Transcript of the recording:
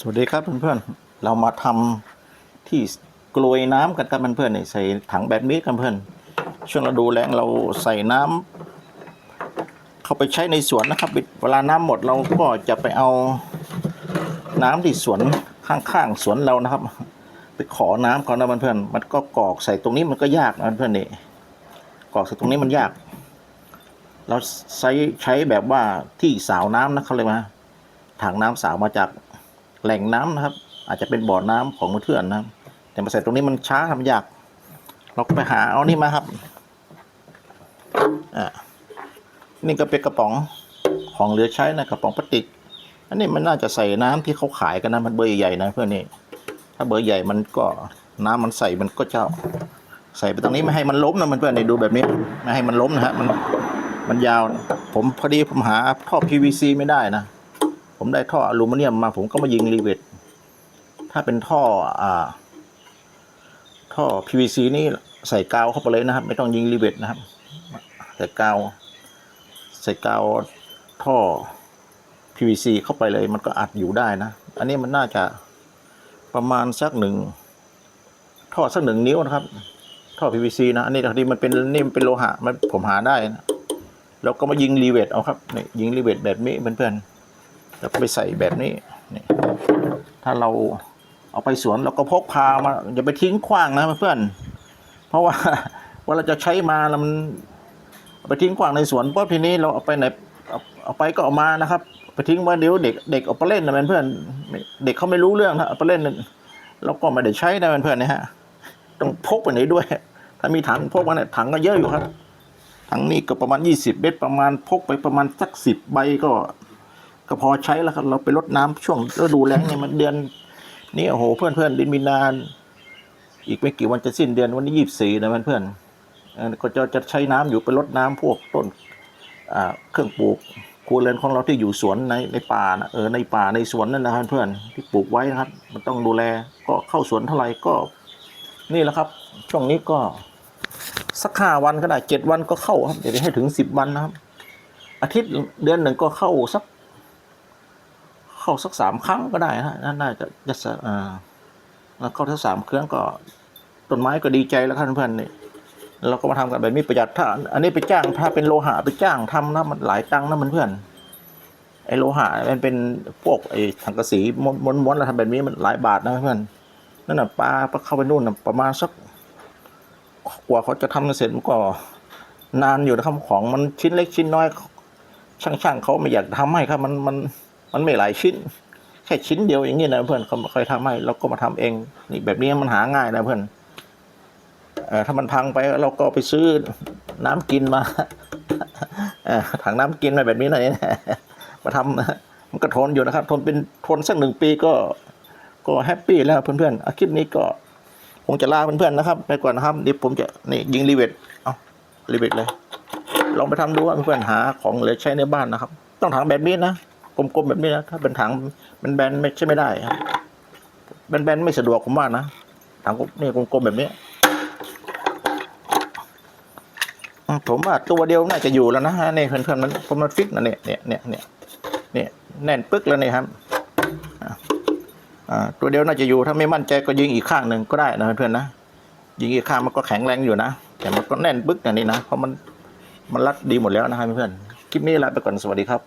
สวัสดีครับเพื่อนๆ เรามาทำที่กลวยน้ำกันครับเพื่อนๆนี่ใส่ถังแบบนี้กันเพื่อน ช่วงฤดูแลงเราใส่น้ำเข้าไปใช้ในสวนนะครับ เวลาน้ำหมดเราก็จะไปเอาน้ำที่สวนข้างๆสวนเรานะครับ ไปขอน้ำเขานะเพื่อนๆ มันก็กอกใส่ตรงนี้มันก็ยากนะเพื่อนๆนี่กอกใส่ตรงนี้มันยาก เราใช้ใช้แบบว่าที่สาวน้ำนะเขาเลยกว่าถังน้ำสาวมาจาก แหล่งน้ำนะครับ อาจจะเป็นบ่อน้ำของเพื่อนนะแต่มาใส่ตรงนี้มันช้าทำยาก เราก็ไปหาเอานี่มาครับอ่านี่ก็เป็นกระป๋องของเหลือใช้นะกระป๋องพลาสติก อันนี้มันน่าจะใส่น้ำที่เขาขายกันนะมันเบอร์ใหญ่ๆนะเพื่อนนี่ถ้าเบอร์ใหญ่มันก็น้ำมันใส่มันก็จะใส่ไปตรงนี้ไม่ให้มันล้มนะมันเพื่อนนี่ดูแบบนี้ไม่ให้มันล้มนะฮะมันมันยาว ผมพอดีผมหาท่อ PVC ไม่ได้นะ ผมได้ท่ออลูมิเนียมมาผมก็มายิงรีเวทถ้าเป็นท่ออ่า ท่อ PVC นี่ใส่กาวเข้าไปเลยนะครับ ไม่ต้องยิงรีเวทนะครับใส่กาว ใส่กาวท่อ PVC เข้าไปเลย มันก็อัดอยู่ได้นะ อันนี้มันน่าจะประมาณสักหนึ่งท่อสักหนึ่งนิ้วนะครับ ท่อ PVC นะอันนี้ทีมันเป็นนี่มันเป็นโลหะมันผมหาได้นะแล้วก็มายิงรีเวทเอาครับนี่ยิงรีเวทแบบนี้เพื่อนๆ แล้วก็ไปใส่แบบนี้นี่ถ้าเราเอาไปสวนเราก็พกพามาอย่าไปทิ้งขว้างนะเพื่อน เพราะว่าว่าเราจะใช้มาแล้วมันไปทิ้งขว้างในสวนเพราะทีนี้เราเอาไปไหนเอาไปก็เอามานะครับ ไปทิ้งไว้เดี๋ยวเด็กเด็กเอาไปเล่นนะเพื่อนเด็กเขาไม่รู้เรื่องนะเอาไปเล่นเราก็ไม่ได้ใช้นะเพื่อนนะฮะต้องพกไปไหนด้วย ถ้ามีถังพกมาเนี่ยถังก็เยอะอยู่ครับถังนี้ก็ประมาณ 20 เมตรประมาณพกไปประมาณสักสิบใบก็ ก็พอใช้แล้วครับ เราไปรดน้ำช่วงฤดูแล้งเนี่ยมันเดือนนี้โอ้โหเพื่อนเพื่อนดินมีนาน อีกไม่กี่วันจะสิ้นเดือนวันนี้ยี่สิบสี่นะเพื่อนเพื่อนก็จะจะใช้น้ำอยู่ไปรดน้ำพวกต้นเครื่องปลูกครัวเรือนของเราที่อยู่สวนในในป่านะเออในป่าในสวนนั่นนะครับเพื่อนที่ปลูกไว้นะครับ มันต้องดูแลก็เข้าสวนเท่าไหร่ก็ นี่แหละครับ ช่วงนี้ก็สักห้าวันก็ได้เจ็ดวันก็เข้าครับเดี๋ยวให้ถึงสิบวันนะครับ อาทิตย์เดือนหนึ่งก็เข้าสัก เข้าสักสามครั้งก็ได้นะน่าน่าจะจะอ่าแล้วเข้าทั้งสามครั้งก็ต้นไม้ก็ดีใจแล้วครับเพื่อนนี่เราก็มาทำกันแบบนี้ประหยัดถ้าอันนี้ไปจ้างถ้าเป็นโลหะไปจ้างทำนะมันหลายตังค์นะมันเพื่อนไอ้โลหะมันเป็นพวกไอ้ถังกระสีม้วนๆม้วนๆแล้วทำแบบนี้มันหลายบาทนะเพื่อนนั่นน่ะปลาปลาเข้าไปนู่นน่ะประมาณสักกว่าเขาจะทำเสร็จมันก็นานอยู่นะครับของมันชิ้นเล็กชิ้นน้อยช่างๆเขาไม่อยากทำให้ครับมันมัน มันไม่หลายชิ้น แค่ชิ้นเดียวอย่างนี้นะเพื่อนเขาไม่ค่อยทำให้เราก็มาทำเอง นี่แบบนี้มันหาง่ายนะเพื่อนเออถ้ามันพังไปเราก็ไปซื้อน้ำกินมาถังน้ำกินมาแบบนี้หน่อยนะมาทำมันก็ทนอยู่นะครับ ทนเป็นทนสักหนึ่งปีก็ก็แฮปปี้แล้วเพื่อนๆอาคลิปนี้ก็คงจะลาเพื่อนๆนะครับไปก่อนนะครับเดี๋ยวผมจะนี่ยิงรีเวทเอารีเวทเลย ลองไปทำดูว่าเพื่อนๆหาของเหลือใช้ในบ้านนะครับ ต้องถังแบบนี้นะ กลมๆแบบนี้นะถ้าเป็นถังเป็นแบนไม่ใช่ไม่ได้ครับแบนๆไม่สะดวกผมว่านะถังนี่กลมๆแบบนี้ผมว่าตัวเดียวน่าจะอยู่แล้วนะฮะนี่เพื่อนๆมันผมมันฟิกนะเนี่ยเนี่ยเนี่ยเนี่ยเนี่ยแน่นปึ๊กแล้วเนี่ยครับตัวเดียวน่าจะอยู่ถ้าไม่มั่นใจก็ยิงอีกข้างหนึ่งก็ได้นะเพื่อนๆนะยิงอีกข้างมันก็แข็งแรงอยู่นะแต่มันก็แน่นปึ๊กนะนี่นะเพราะมันมันรัดดีหมดแล้วนะครับเพื่อนคลิปนี้ลาไปก่อนสวัสดีครับ